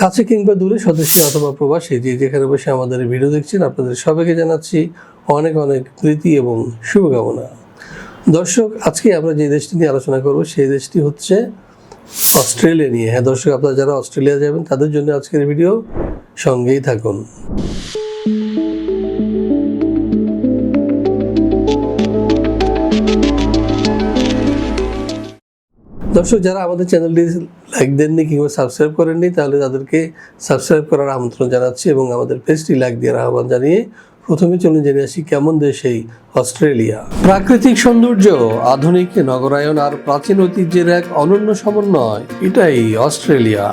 কাছে কিংবা দূরে সদস্য অথবা প্রবাসী যে যেখানে বসে আমাদের ভিডিও দেখছেন, আপনাদের সবাইকে জানাচ্ছি অনেক অনেক প্রীতি এবং শুভকামনা। দর্শক, আজকে আমরা যে দেশটি নিয়ে আলোচনা করব, সেই দেশটি হচ্ছে অস্ট্রেলিয়া নিয়ে। হ্যাঁ দর্শক, আপনারা যারা অস্ট্রেলিয়া যাবেন, তাদের জন্য আজকের ভিডিও সঙ্গেই থাকুন। দর্শক, যারা আমাদের চ্যানেলটি লাইক দেননি কিংবা সাবস্ক্রাইব করেননি, তাহলে তাদেরকে সাবস্ক্রাইব করার আমন্ত্রণ জানাচ্ছি এবং আমাদের পেজটি লাইক দেওয়ার আহ্বান জানিয়ে প্রথমে চলুন জেনে আসি কেমন দেশ এই অস্ট্রেলিয়া। প্রাকৃতিক সৌন্দর্য, আধুনিক নগরায়ন আর প্রাচীন ঐতিহ্যের এক অনন্য সমন্বয়, এটাই অস্ট্রেলিয়া।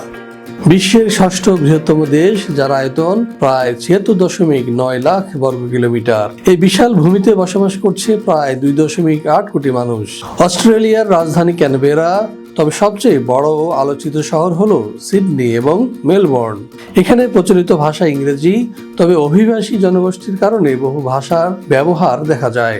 বিশ্বের ষষ্ঠ বৃহত্তম দেশ, যার আয়তন প্রায় ছিয়াত্তর দশমিক নয় লাখ বর্গ কিলোমিটার। এই বিশাল ভূমিতে বসবাস করছে প্রায় দুই দশমিক আট কোটি মানুষ। অস্ট্রেলিয়ার রাজধানী ক্যানবেরা, তবে সবচেয়ে বড় আলোচিত শহর হল সিডনি এবং মেলবোর্ন। এখানে প্রচলিত ভাষা ইংরেজি, তবে অভিবাসী জনগোষ্ঠীর কারণে বহু ভাষার ব্যবহার দেখা যায়।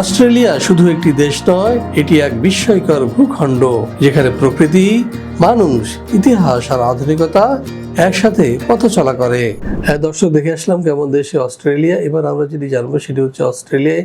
অস্ট্রেলিয়া শুধু একটি দেশ নয়, এটি এক বিস্ময়কর ভূখণ্ড, যেখানে প্রকৃতি, মানুষ, ইতিহাস আর আধুনিকতা একসাথে পথ চলা করে। হ্যাঁ দর্শক, দেখে আসলাম কেমন দেশে অস্ট্রেলিয়া। এবার আমরা যেটি জানব, সেটি হচ্ছে অস্ট্রেলিয়ায়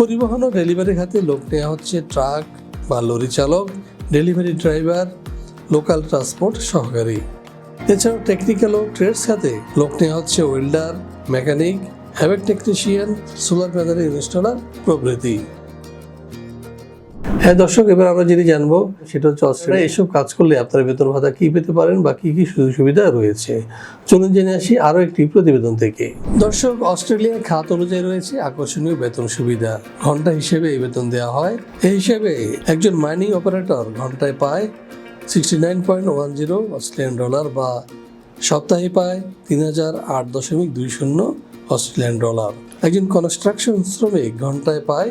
পরিবহন ও ডেলিভারি খাতে লোক নেওয়া হচ্ছে ট্রাক বা লরি চালক, ডেলিভারি ড্রাইভার, লোকাল ট্রান্সপোর্ট সহকারী। এছাড়াও টেকনিক্যাল ও ট্রেডস খাতে লোক নেওয়া হচ্ছে welder, mechanic, HVAC technician, solar panel installer প্রভৃতি। হ্যাঁ দর্শক এবার আমরা যেটি জানব সেটা হচ্ছে অস্ট্রেলিয়া। এসব কাজ করলে আপনারা বেতন ভাতা কি পেতে পারেন বা কি কি সুযোগ সুবিধা রয়েছে? চলুন জেনে আসি আরও একটি প্রতিবেদন থেকে। দর্শক অস্ট্রেলিয়ার খাত অনুযায়ী রয়েছে আকর্ষণীয় বেতন সুবিধা। ঘণ্টা হিসেবে এই বেতন দেওয়া হয়। এই হিসেবে একজন মাইনিং অপারেটর ঘন্টায় পায় sixty nine point one zero Australian dollar বা সপ্তাহে পায় তিন হাজার আট দশমিক দুই শূন্য অস্ট্রেলিয়ান ডলার। একজন কনস্ট্রাকশন শ্রমিক ঘন্টায় পায়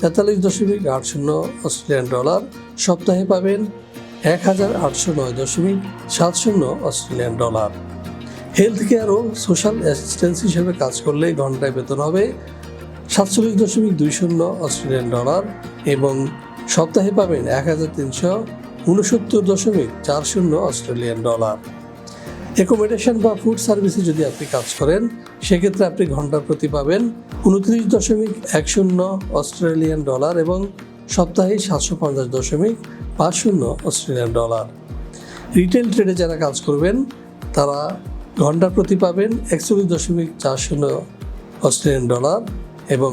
তেতাল্লিশ দশমিক আট শূন্য অস্ট্রেলিয়ান ডলার। সপ্তাহে পাবেন এক হাজার আটশো নয় দশমিক সাত শূন্য অস্ট্রেলিয়ান ডলার। হেলথ কেয়ার ও সোশ্যাল অ্যাসিস্ট্যান্স হিসেবে কাজ করলে ঘন্টায় বেতন হবে সাতচল্লিশ দশমিক দুই শূন্য অস্ট্রেলিয়ান ডলার এবং সপ্তাহে পাবেন এক হাজার তিনশো উনসত্তর দশমিক চার শূন্য অস্ট্রেলিয়ান ডলার। অ্যাকোমোডেশন বা ফুড সার্ভিসে যদি আপনি কাজ করেন, সেক্ষেত্রে আপনি ঘণ্টা প্রতি পাবেন উনত্রিশ দশমিক এক শূন্য অস্ট্রেলিয়ান ডলার এবং সপ্তাহে সাতশো পঞ্চাশ দশমিক পাঁচ শূন্য অস্ট্রেলিয়ান ডলার। রিটেল ট্রেডে যারা কাজ করবেন, তারা ঘণ্টা প্রতি পাবেন একচল্লিশ দশমিক চার শূন্য অস্ট্রেলিয়ান ডলার এবং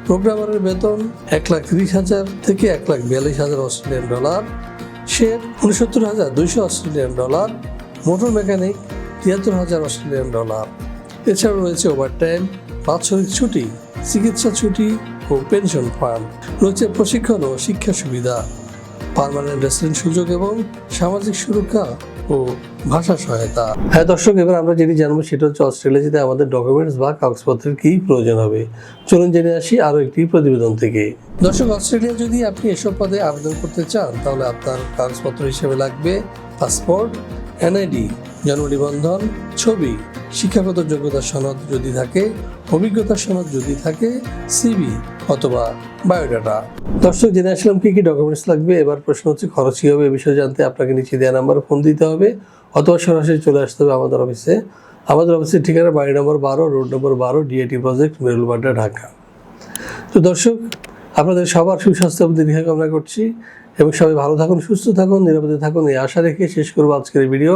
প্রোগ্রামারের বেতন এক লাখ তিরিশ হাজার থেকে এক লাখ বিয়াল্লিশ হাজার অস্ট্রেলিয়ান ডলার শেফ উনসত্তর হাজার দুইশো অস্ট্রেলিয়ান ডলার, মোটর মেকানিক তিয়াত্তর হাজার অস্ট্রেলিয়ান ডলার। এছাড়া রয়েছে ওভারটাইম বাৎসরিক ছুটি, চিকিৎসা ছুটি ও পেনশন ফান্ড রয়েছে প্রশিক্ষণ ও শিক্ষা সুবিধা। পারমানেন্ট রেসিডেন্ট সুযোগ এবং সামাজিক সুরক্ষা ও ভাষা সহায়তা। হ্যাঁ দর্শক, এবার আমরা যেটি জানব সেটা হচ্ছে অস্ট্রেলিয়া যেতে আমাদের ডকুমেন্টস বা কাগজপত্রের কী প্রয়োজন হবে। চলুন জেনে আসি আরও একটি প্রতিবেদন থেকে। দর্শক, অস্ট্রেলিয়া যদি আপনি এসব পদে আবেদন করতে চান, তাহলে আপনার কাগজপত্র হিসেবে লাগবে পাসপোর্ট, এনআইডি জন্ম নিবন্ধন ছবি, শিক্ষাগত যোগ্যতা সনদ যদি থাকে অভিজ্ঞতা সনদ যদি থাকে সিবি অথবা বায়োডাটা। দর্শক, জেনে আসলাম কি কি ডকুমেন্টস লাগবে। এবার প্রশ্ন হচ্ছে, খরচ কী হবে? এ বিষয়ে জানতে আপনাকে নিচে দেওয়া নাম্বারে ফোন দিতে হবে, অথবা সরাসরি চলে আসতে হবে আমাদের অফিসে আমাদের অফিসের ঠিকানা বাড়ি নম্বর বারো রোড নম্বর বারো ডিআইটি প্রজেক্ট মেরুলবাড্ডা, ঢাকা। তো দর্শক, আপনাদের সবার সুস্বাস্থ্য এবং দীর্ঘ কামনা করছি এবং সবাই ভালো থাকুন, সুস্থ থাকুন, নিরাপদে থাকুন, এই আশা রেখে শেষ করব আজকের ভিডিও